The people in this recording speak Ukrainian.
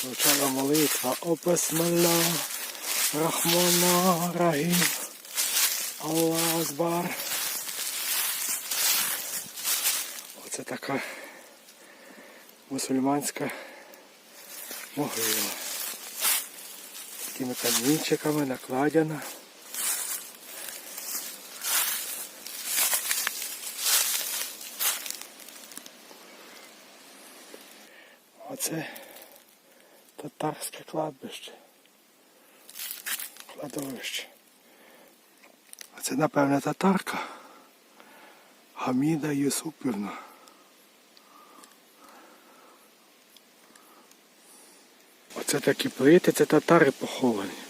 Звучала молитва Опесмелла Рахмана Рахім Аллах Азбар. Оце така мусульманська могила. З такими камінчиками накладена. Оце татарське кладбище. Кладовище. А це, напевне, татарка. Гаміда Юсупівна. Оце такі плити, це татари поховані.